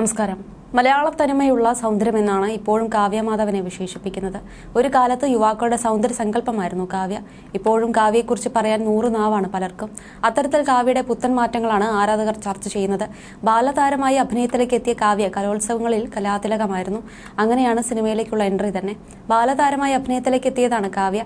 നമസ്കാരം. മലയാള തനിമയുള്ള സൗന്ദര്യമെന്നാണ് ഇപ്പോഴും കാവ്യമാധവനെ വിശേഷിപ്പിക്കുന്നത്. ഒരു കാലത്ത് യുവാക്കളുടെ സൗന്ദര്യ സങ്കല്പമായിരുന്നു കാവ്യ. ഇപ്പോഴും കാവ്യയെക്കുറിച്ച് പറയാൻ നൂറ് നാവാണ് പലർക്കും. അത്തരത്തിൽ കാവ്യയുടെ പുത്തൻ മാറ്റങ്ങളാണ് ആരാധകർ ചർച്ച ചെയ്യുന്നത്. ബാലതാരമായി അഭിനയത്തിലേക്ക് എത്തിയ കാവ്യ കലോത്സവങ്ങളിൽ കലാതിലകമായിരുന്നു. അങ്ങനെയാണ് സിനിമയിലേക്കുള്ള എൻട്രി തന്നെ. ബാലതാരമായി അഭിനയത്തിലേക്ക് എത്തിയതാണ് കാവ്യ.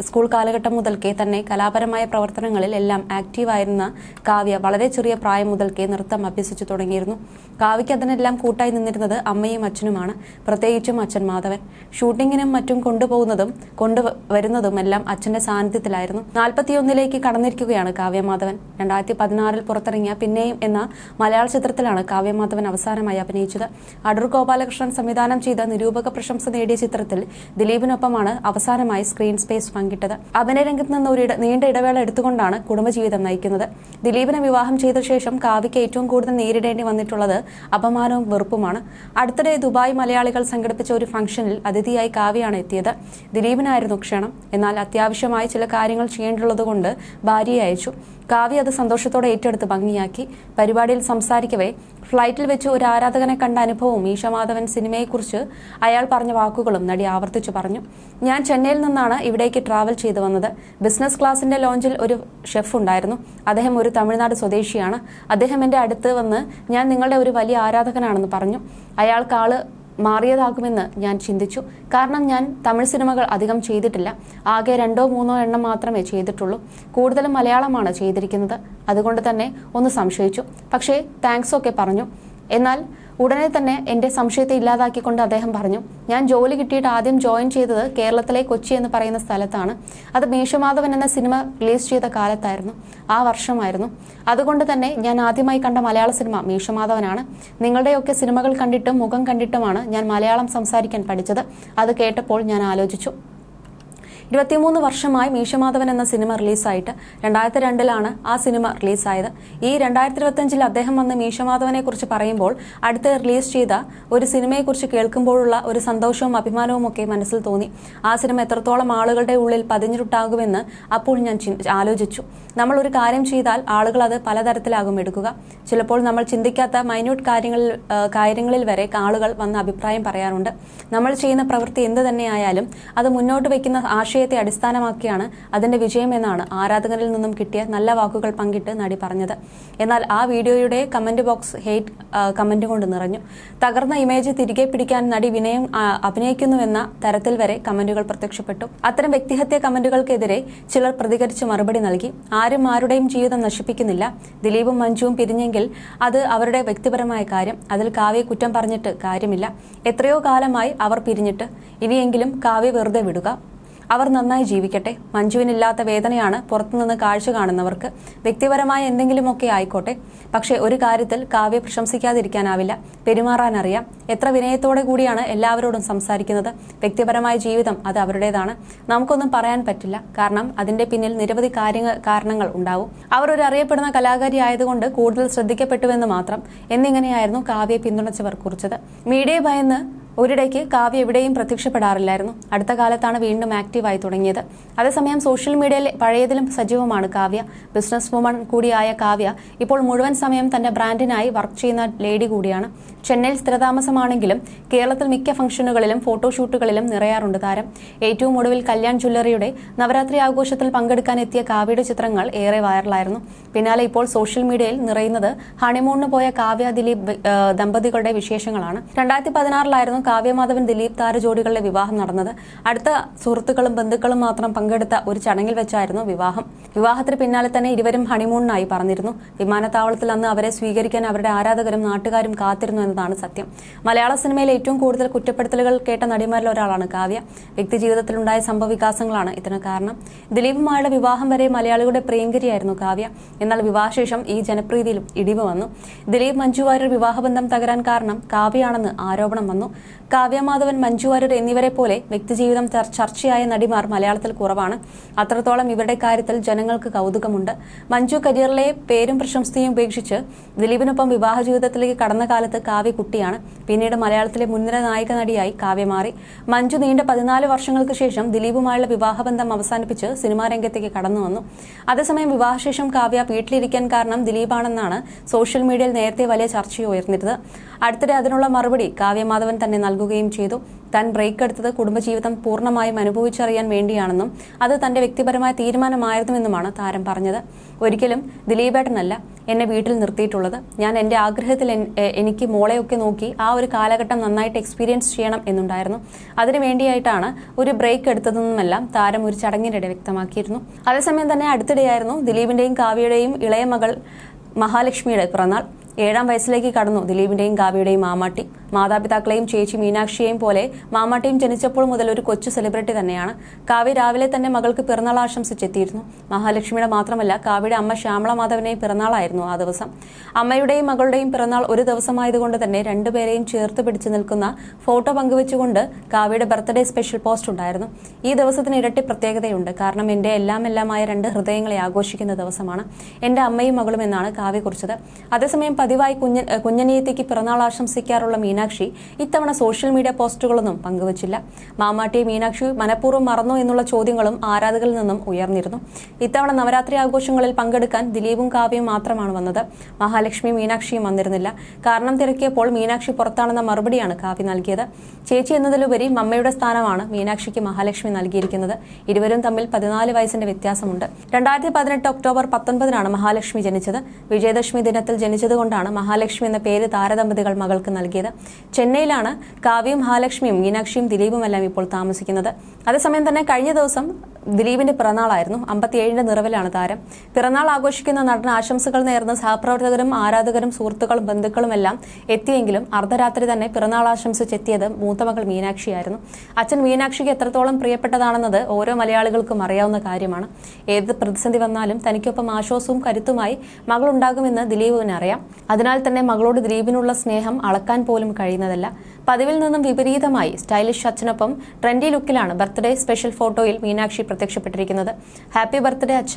സ്കൂൾ കാലഘട്ടം മുതൽക്കേ തന്നെ കലാപരമായ പ്രവർത്തനങ്ങളിൽ എല്ലാം ആക്റ്റീവായിരുന്ന കാവ്യ വളരെ ചെറിയ പ്രായം മുതൽക്കേ നൃത്തം അഭ്യസിച്ചു തുടങ്ങിയിരുന്നു. കാവ്യയ്ക്ക് അതിനെല്ലാം കൂട്ടായി നിന്നിരുന്നത് അമ്മയും അച്ഛനുമാണ്. പ്രത്യേകിച്ചും അച്ഛൻ മാധവൻ. ഷൂട്ടിങ്ങിനും മറ്റും കൊണ്ടുപോകുന്നതും കൊണ്ടുവരുന്നതും എല്ലാം അച്ഛന്റെ സാന്നിധ്യത്തിലായിരുന്നു. നാൽപ്പത്തിയൊന്നിലേക്ക് കടന്നിരിക്കുകയാണ് കാവ്യമാധവൻ രണ്ടായിരത്തി പതിനാറിൽ പുറത്തിറങ്ങിയ പിന്നെയും എന്ന മലയാള ചിത്രത്തിലാണ് കാവ്യ മാധവൻ അവസാനമായി അഭിനയിച്ചത്. അടൂർ ഗോപാലകൃഷ്ണൻ സംവിധാനം ചെയ്ത നിരൂപക പ്രശംസ നേടിയ ചിത്രത്തിൽ ദിലീപിനൊപ്പമാണ് അവസാനമായി സ്ക്രീൻ സ്പേസ് പങ്കിട്ടത്. അഭിനയ രംഗത്ത് നിന്ന് ഒരു നീണ്ട ഇടവേള എടുത്തുകൊണ്ടാണ് കുടുംബജീവിതം നയിക്കുന്നത്. ദിലീപിനെ വിവാഹം ചെയ്ത ശേഷം കാവ്യയ്ക്ക് ഏറ്റവും കൂടുതൽ നേരിടേണ്ടി വന്നിട്ടുള്ളത് അപമാനവും വെറുപ്പുമാണ്. അടുത്തിടെ ദുബായ് മലയാളികൾ സംഘടിപ്പിച്ച ഒരു ഫംഗ്ഷനിൽ അതിഥിയായി കാവ്യയാണ് എത്തിയത്. ദിലീപിനായിരുന്നു ക്ഷണം. എന്നാൽ അത്യാവശ്യമായി ചില കാര്യങ്ങൾ ചെയ്യേണ്ടുള്ളതുകൊണ്ട് ഭാര്യയെ അയച്ചു. കാവ്യ അത് സന്തോഷത്തോടെ ഏറ്റെടുത്ത് ഭംഗിയാക്കി. പരിപാടിയിൽ സംസാരിക്കവേ ഫ്ലൈറ്റിൽ വെച്ച് ഒരു ആരാധകനെ കണ്ട അനുഭവവും ഈശമാധവൻ സിനിമയെക്കുറിച്ച് അയാൾ പറഞ്ഞ വാക്കുകളും നടി ആവർത്തിച്ചു പറഞ്ഞു. ഞാൻ ചെന്നൈയിൽ നിന്നാണ് ഇവിടേക്ക് ട്രാവൽ ചെയ്തു വന്നത്. ബിസിനസ് ക്ലാസിന്റെ ലോഞ്ചിൽ ഒരു ഷെഫ് ഉണ്ടായിരുന്നു. അദ്ദേഹം ഒരു തമിഴ്നാട് സ്വദേശിയാണ്. അദ്ദേഹം എന്റെ അടുത്ത് വന്ന് ഞാൻ നിങ്ങളുടെ ഒരു വലിയ ആരാധകനാണെന്ന് പറഞ്ഞു. അയാൾക്ക് ആൾ മാറിയതാകുമെന്ന് ഞാൻ ചിന്തിച്ചു. കാരണം ഞാൻ തമിഴ് സിനിമകൾ അധികം ചെയ്തിട്ടില്ല. ആകെ രണ്ടോ മൂന്നോ എണ്ണം മാത്രമേ ചെയ്തിട്ടുള്ളൂ. കൂടുതലും മലയാളമാണ് ചെയ്തിരിക്കുന്നത്. അതുകൊണ്ട് തന്നെ ഒന്ന് സംശയിച്ചു. പക്ഷേ താങ്ക്സ് ഒക്കെ പറഞ്ഞു. എന്നാൽ ഉടനെ തന്നെ എന്റെ സംശയത്തെ ഇല്ലാതാക്കിക്കൊണ്ട് അദ്ദേഹം പറഞ്ഞു ഞാൻ ജോലി കിട്ടിയിട്ട് ആദ്യം ജോയിൻ ചെയ്തത് കേരളത്തിലെ കൊച്ചി എന്ന് പറയുന്ന സ്ഥലത്താണ്. അത് മേശമാധവൻ എന്ന സിനിമ റിലീസ് ചെയ്ത കാലത്തായിരുന്നു. ആ വർഷമായിരുന്നു. അതുകൊണ്ട് തന്നെ ഞാൻ ആദ്യമായി കണ്ട മലയാള സിനിമ മേശമാധവനാണ്. നിങ്ങളുടെയൊക്കെ സിനിമകൾ കണ്ടിട്ടും മുഖം കണ്ടിട്ടുമാണ് ഞാൻ മലയാളം സംസാരിക്കാൻ പഠിച്ചത്. അത് കേട്ടപ്പോൾ ഞാൻ ആലോചിച്ചു. ഇരുപത്തിമൂന്ന് വർഷമായി മീശമാധവൻ എന്ന സിനിമ റിലീസായിട്ട് രണ്ടായിരത്തി രണ്ടിലാണ് ആ സിനിമ റിലീസായത്. ഈ രണ്ടായിരത്തി ഇരുപത്തിയഞ്ചിൽ അദ്ദേഹം വന്ന് മീശമാധവനെ കുറിച്ച് പറയുമ്പോൾ അടുത്ത് റിലീസ് ചെയ്ത ഒരു സിനിമയെക്കുറിച്ച് കേൾക്കുമ്പോഴുള്ള ഒരു സന്തോഷവും അഭിമാനവും ഒക്കെ മനസ്സിൽ തോന്നി. ആ സിനിമ എത്രത്തോളം ആളുകളുടെ ഉള്ളിൽ പതിഞ്ഞിട്ടാകുമെന്ന് അപ്പോൾ ഞാൻ ആലോചിച്ചു. നമ്മൾ ഒരു കാര്യം ചെയ്താൽ ആളുകൾ അത് പലതരത്തിലാകും എടുക്കുക. ചിലപ്പോൾ നമ്മൾ ചിന്തിക്കാത്ത മൈന്യൂട്ട് കാര്യങ്ങളിൽ കാര്യങ്ങളിൽ വരെ ആളുകൾ വന്ന് അഭിപ്രായം പറയാറുണ്ട്. നമ്മൾ ചെയ്യുന്ന പ്രവൃത്തി എന്ത് തന്നെയായാലും അത് മുന്നോട്ട് വയ്ക്കുന്ന ആശയത്തെ അടിസ്ഥാനമാക്കിയാണ് അതിന്റെ വിജയം എന്നാണ് ആരാധകരിൽ നിന്നും കിട്ടിയ നല്ല വാക്കുകൾ പങ്കിട്ട് നടി പറഞ്ഞത്. എന്നാൽ ആ വീഡിയോയുടെ കമന്റ് ബോക്സ് ഹെയ്റ്റ് കമന്റ് കൊണ്ട് നിറഞ്ഞു. തകർന്ന ഇമേജ് തിരികെ പിടിക്കാൻ നടി വിനയം അഭിനയിക്കുന്നുവെന്ന തരത്തിൽ വരെ കമന്റുകൾ പ്രത്യക്ഷപ്പെട്ടു. അത്തരം വ്യക്തിഹത്യ കമന്റുകൾക്കെതിരെ ചിലർ പ്രതികരിച്ച് മറുപടി നൽകി. ആരും ആരുടെയും ജീവിതം നശിപ്പിക്കുന്നില്ല. ദിലീപും മഞ്ജുവും പിരിഞ്ഞെങ്കിൽ അത് അവരുടെ വ്യക്തിപരമായ കാര്യം. അതിൽ കാവ്യ കുറ്റം പറഞ്ഞിട്ട് കാര്യമില്ല. എത്രയോ കാലമായി അവർ പിരിഞ്ഞിട്ട്. ഇനിയെങ്കിലും കാവ്യ വെറുതെ വിടുക. അവർ നന്നായി ജീവിക്കട്ടെ. മഞ്ജുവിനില്ലാത്ത വേദനയാണ് പുറത്തുനിന്ന് കാഴ്ച കാണുന്നവർക്ക്. വ്യക്തിപരമായ എന്തെങ്കിലുമൊക്കെ ആയിക്കോട്ടെ. പക്ഷേ ഒരു കാര്യത്തിൽ കാവ്യ പ്രശംസിക്കാതിരിക്കാനാവില്ല. പെരുമാറാനറിയാം. എത്ര വിനയത്തോടെ കൂടിയാണ് എല്ലാവരോടും സംസാരിക്കുന്നത്. വ്യക്തിപരമായ ജീവിതം അത് അവരുടേതാണ്. നമുക്കൊന്നും പറയാൻ പറ്റില്ല. കാരണം അതിന്റെ പിന്നിൽ നിരവധി കാര്യങ്ങൾ കാരണങ്ങൾ ഉണ്ടാവും. അവർ ഒരു അറിയപ്പെടുന്ന കലാകാരി ആയതുകൊണ്ട് കൂടുതൽ ശ്രദ്ധിക്കപ്പെട്ടുവെന്ന് മാത്രം. എന്നിങ്ങനെയായിരുന്നു കാവ്യയെ പിന്തുണച്ചവർ കുറിച്ചത്. മീഡിയ ഭയന്ന് ഒരിടയ്ക്ക് കാവ്യ എവിടെയും പ്രത്യക്ഷപ്പെടാറില്ലായിരുന്നു. അടുത്ത കാലത്താണ് വീണ്ടും ആക്റ്റീവായി തുടങ്ങിയത്. അതേസമയം സോഷ്യൽ മീഡിയയിൽ പഴയതിലും സജീവമാണ് കാവ്യ. ബിസിനസ് വുമൺ കൂടിയായ കാവ്യ ഇപ്പോൾ മുഴുവൻ സമയം തന്റെ ബ്രാൻഡിനായി വർക്ക് ചെയ്യുന്ന ലേഡി കൂടിയാണ്. ചെന്നൈയിൽ സ്ഥിരതാമസമാണെങ്കിലും കേരളത്തിൽ മിക്ക ഫംഗ്ഷനുകളിലും ഫോട്ടോഷൂട്ടുകളിലും നിറയാറുണ്ട് താരം. ഏറ്റവും ഒടുവിൽ കല്യാൺ ജ്വല്ലറിയുടെ നവരാത്രി ആഘോഷത്തിൽ പങ്കെടുക്കാൻ എത്തിയ കാവ്യയുടെ ചിത്രങ്ങൾ ഏറെ വൈറലായിരുന്നു. പിന്നാലെ ഇപ്പോൾ സോഷ്യൽ മീഡിയയിൽ നിറയുന്നത് ഹണിമൂണിന് പോയ കാവ്യ ദിലീപ് ദമ്പതികളുടെ വിശേഷങ്ങളാണ്. രണ്ടായിരത്തി പതിനാറിലായിരുന്നു കാവ്യമാധവൻ ദിലീപ് താരജോഡികളുടെ വിവാഹം നടന്നത്. അടുത്ത സുഹൃത്തുക്കളും ബന്ധുക്കളും മാത്രം പങ്കെടുത്ത ഒരു ചടങ്ങിൽ വെച്ചായിരുന്നു വിവാഹം. വിവാഹത്തിന് പിന്നാലെ തന്നെ ഇരുവരും ഹണിമൂണിനായി പറഞ്ഞിരുന്നു. വിമാനത്താവളത്തിൽ അന്ന് അവരെ സ്വീകരിക്കാൻ അവരുടെ ആരാധകരും നാട്ടുകാരും കാത്തിരുന്നു എന്നതാണ് സത്യം. മലയാള സിനിമയിൽ ഏറ്റവും കൂടുതൽ കുറ്റപ്പെടുത്തലുകൾ കേട്ട നടിമാരിൽ ഒരാളാണ് കാവ്യ. വ്യക്തിജീവിതത്തിലുണ്ടായ സംഭവ വികാസങ്ങളാണ് ഇതിന് കാരണം. ദിലീപുമായുടെ വിവാഹം വരെ മലയാളികളുടെ പ്രിയങ്കരിയായിരുന്നു കാവ്യ. എന്നാൽ വിവാഹശേഷം ഈ ജനപ്രീതിയിലും ഇടിവ് വന്നു. ദിലീപ് മഞ്ജു വാര്യർ വിവാഹബന്ധം തകരാൻ കാരണം കാവ്യയാണെന്ന് ആരോപണം വന്നു. കാവ്യ മാധവൻ മഞ്ജു വാര്യർ എന്നിവരെ പോലെ വ്യക്തിജീവിതം ചർ- ചർച്ചയായ നടിമാർ മലയാളത്തിൽ കുറവാണ്. അത്രത്തോളം ഇവരുടെ കാര്യത്തിൽ ജനങ്ങൾക്ക് കൗതുകമുണ്ട്. മഞ്ജു കരിയറിലെ പേരും പ്രശംസയും ഉപേക്ഷിച്ച് ദിലീപിനൊപ്പം വിവാഹ ജീവിതത്തിലേക്ക് കടന്ന കാലത്ത് കാവ്യ കുട്ടിയാണ് പിന്നീട് മലയാളത്തിലെ മുൻനിര നായിക നടിയായി കാവ്യ മാറി. മഞ്ജു നീണ്ട പതിനാല് വർഷങ്ങൾക്ക് ശേഷം ദിലീപുമായുള്ള വിവാഹബന്ധം അവസാനിപ്പിച്ച് സിനിമാ രംഗത്തേക്ക് കടന്നു വന്നു. അതേസമയം വിവാഹശേഷം കാവ്യ വീട്ടിലിരിക്കാൻ കാരണം ദിലീപാണെന്നാണ് സോഷ്യൽ മീഡിയയിൽ നേരത്തെ വലിയ ചർച്ചയുയർന്നിരുന്നത് അടുത്തിടെ അതിനുള്ള മറുപടി കാവ്യമാധവൻ തന്നെ നൽകുകയും ചെയ്തു. താൻ ബ്രേക്ക് എടുത്തത് കുടുംബജീവിതം പൂർണമായും അനുഭവിച്ചറിയാൻ വേണ്ടിയാണെന്നും അത് തന്റെ വ്യക്തിപരമായ തീരുമാനമായിരുന്നുവെന്നുമാണ് താരം പറഞ്ഞത്. ഒരിക്കലും ദിലീപേട്ടനല്ല എന്നെ വീട്ടിൽ നിർത്തിയിട്ടുള്ളത്. ഞാൻ എന്റെ ആഗ്രഹത്തിൽ എനിക്ക് മോളെയൊക്കെ നോക്കി ആ ഒരു കാലഘട്ടം നന്നായിട്ട് എക്സ്പീരിയൻസ് ചെയ്യണം എന്നുണ്ടായിരുന്നു. അതിനു വേണ്ടിയായിട്ടാണ് ഒരു ബ്രേക്ക് എടുത്തതെന്നുമെല്ലാം താരം ഒരു ചടങ്ങിനിടെ വ്യക്തമാക്കിയിരുന്നു. അതേസമയം തന്നെ അടുത്തിടെയായിരുന്നു ദിലീപിന്റെയും കാവ്യയുടെയും ഇളയ മകൾ മഹാലക്ഷ്മിയുടെ പിറന്നാൾ. ഏഴാം വയസ്സിലേക്ക് കടന്നു. ദിലീപിന്റെയും കാവ്യയുടെയും മാമാട്ടി മാതാപിതാക്കളെയും ചേച്ചി മീനാക്ഷിയെയും പോലെ മാമാട്ടിയും ജനിച്ചപ്പോൾ മുതൽ ഒരു കൊച്ചു സെലിബ്രിറ്റി തന്നെയാണ്. കാവ്യ രാവിലെ തന്നെ മകൾക്ക് പിറന്നാൾ ആശംസിച്ചെത്തിയിരുന്നു. മഹാലക്ഷ്മിയുടെ മാത്രമല്ല കാവ്യയുടെ അമ്മ ശ്യാമള മാധവനെയും പിറന്നാളായിരുന്നു ആ ദിവസം. അമ്മയുടെയും മകളുടെയും പിറന്നാൾ ഒരു ദിവസമായതുകൊണ്ട് തന്നെ രണ്ടുപേരെയും ചേർത്ത് പിടിച്ചു നിൽക്കുന്ന ഫോട്ടോ പങ്കുവെച്ചുകൊണ്ട് കാവ്യയുടെ ബർത്ത്ഡേ സ്പെഷ്യൽ പോസ്റ്റ് ഉണ്ടായിരുന്നു. ഈ ദിവസത്തിന് ഇരട്ടി പ്രത്യേകതയുണ്ട്. കാരണം എന്റെ എല്ലാം എല്ലാമായ രണ്ട് ഹൃദയങ്ങളെ ആഘോഷിക്കുന്ന ദിവസമാണ്. എന്റെ അമ്മയും മകളും എന്നാണ് കാവ്യ കുറിച്ചത്. അതേസമയം പതിവായി കുഞ്ഞ കുഞ്ഞനിയത്തേക്ക് പിറന്നാൾ ആശംസിക്കാറുള്ള മീനാക്ഷി ഇത്തവണ സോഷ്യൽ മീഡിയ പോസ്റ്റുകളൊന്നും പങ്കുവച്ചില്ല. മാമാട്ടിയെ മീനാക്ഷി മനഃപൂർവം മറന്നോ എന്നുള്ള ചോദ്യങ്ങളും ആരാധകരിൽ നിന്നും ഉയർന്നിരുന്നു. ഇത്തവണ നവരാത്രി ആഘോഷങ്ങളിൽ പങ്കെടുക്കാൻ ദിലീപും കാവ്യയും മാത്രമാണ് വന്നത്. മഹാലക്ഷ്മി മീനാക്ഷിയും വന്നിരുന്നില്ല. കാരണം തിരക്കിയപ്പോൾ മീനാക്ഷി പുറത്താണെന്ന മറുപടിയാണ് കാവ്യ നൽകിയത്. ചേച്ചി എന്നതിലുപരി മമ്മയുടെ സ്ഥാനമാണ് മീനാക്ഷിക്ക് മഹാലക്ഷ്മി നൽകിയിരിക്കുന്നത്. ഇരുവരും തമ്മിൽ പതിനാല് വയസ്സിന്റെ വ്യത്യാസമുണ്ട്. രണ്ടായിരത്തി പതിനെട്ട് ഒക്ടോബർ പത്തൊൻപതിനാണ് മഹാലക്ഷ്മി ജനിച്ചത്. വിജയദശമി ദിനത്തിൽ ജനിച്ചതുകൊണ്ടാണ് മഹാലക്ഷ്മി എന്ന പേര് താരദമ്പതികൾ മകൾക്ക് നൽകിയത്. ചെന്നൈയിലാണ് കാവ്യയും മഹാലക്ഷ്മിയും മീനാക്ഷിയും ദിലീപുമെല്ലാം ഇപ്പോൾ താമസിക്കുന്നത്. അതേസമയം തന്നെ കഴിഞ്ഞ ദിവസം ദിലീപിന്റെ പിറന്നാളായിരുന്നു. അമ്പത്തിയേഴിന്റെ നിറവിലാണ് താരം. പിറന്നാൾ ആഘോഷിക്കുന്ന നടൻ ആശംസകൾ നേർന്ന് സഹപ്രവർത്തകരും ആരാധകരും സുഹൃത്തുക്കളും ബന്ധുക്കളും എല്ലാം എത്തിയെങ്കിലും അർദ്ധരാത്രി തന്നെ പിറന്നാൾ ആശംസിച്ചെത്തിയത് മൂത്തമകൾ മീനാക്ഷിയായിരുന്നു. അച്ഛൻ മീനാക്ഷിക്ക് എത്രത്തോളം പ്രിയപ്പെട്ടതാണെന്നത് ഓരോ മലയാളികൾക്കും അറിയാവുന്ന കാര്യമാണ്. ഏത് പ്രതിസന്ധി വന്നാലും തനിക്കൊപ്പം ആശ്വാസവും കരുത്തുമായി മകളുണ്ടാകുമെന്ന് ദിലീപിന് അറിയാം. അതിനാൽ തന്നെ മകളോട് ദിലീപിനുള്ള സ്നേഹം അളക്കാൻ പോലും കഴിയുന്നതല്ല. പതിവിൽ നിന്നും വിപരീതമായി സ്റ്റൈലിഷ് അച്ഛനൊപ്പം ട്രെൻഡി ലുക്കിലാണ് ബർത്ത്ഡേ സ്പെഷ്യൽ ഫോട്ടോയിൽ മീനാക്ഷി പ്രത്യക്ഷപ്പെട്ടിരിക്കുന്നത്. ഹാപ്പി ബർത്ത്ഡേ അച്ഛ.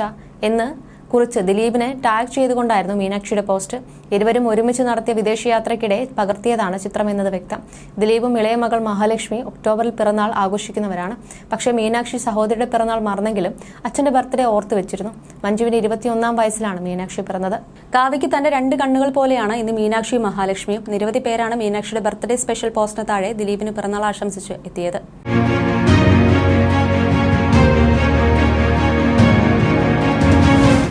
എന്ന് കുറിച്ച് ദിലീപിനെ ടാഗ് ചെയ്തുകൊണ്ടായിരുന്നു മീനാക്ഷിയുടെ പോസ്റ്റ് ഇരുവരും ഒരുമിച്ച് നടത്തിയ വിദേശയാത്രയ്ക്കിടെ പകർത്തിയതാണ് ചിത്രം എന്നത് വ്യക്തം. ദിലീപും ഇളയ മകൾ മഹാലക്ഷ്മി ഒക്ടോബറിൽ പിറന്നാൾ ആഘോഷിക്കുന്നവരാണ്. പക്ഷേ മീനാക്ഷി സഹോദരിയുടെ പിറന്നാൾ മറന്നെങ്കിലും അച്ഛന്റെ ബർത്ത്ഡേ ഓർത്തു വെച്ചിരുന്നു. മഞ്ജുവിന് ഇരുപത്തിയൊന്നാം വയസ്സിലാണ് മീനാക്ഷി പിറന്നത്. കാവ്യയ്ക്ക് തന്റെ രണ്ട് കണ്ണുകൾ പോലെയാണ് ഇന്ന് മീനാക്ഷിയും മഹാലക്ഷ്മിയും. നിരവധി പേരാണ് മീനാക്ഷിയുടെ ബർത്ത്ഡേ സ്പെഷ്യൽ പോസ്റ്റിന് താഴെ ദിലീപിന് പിറന്നാൾ ആശംസിച്ച് എത്തിയത്.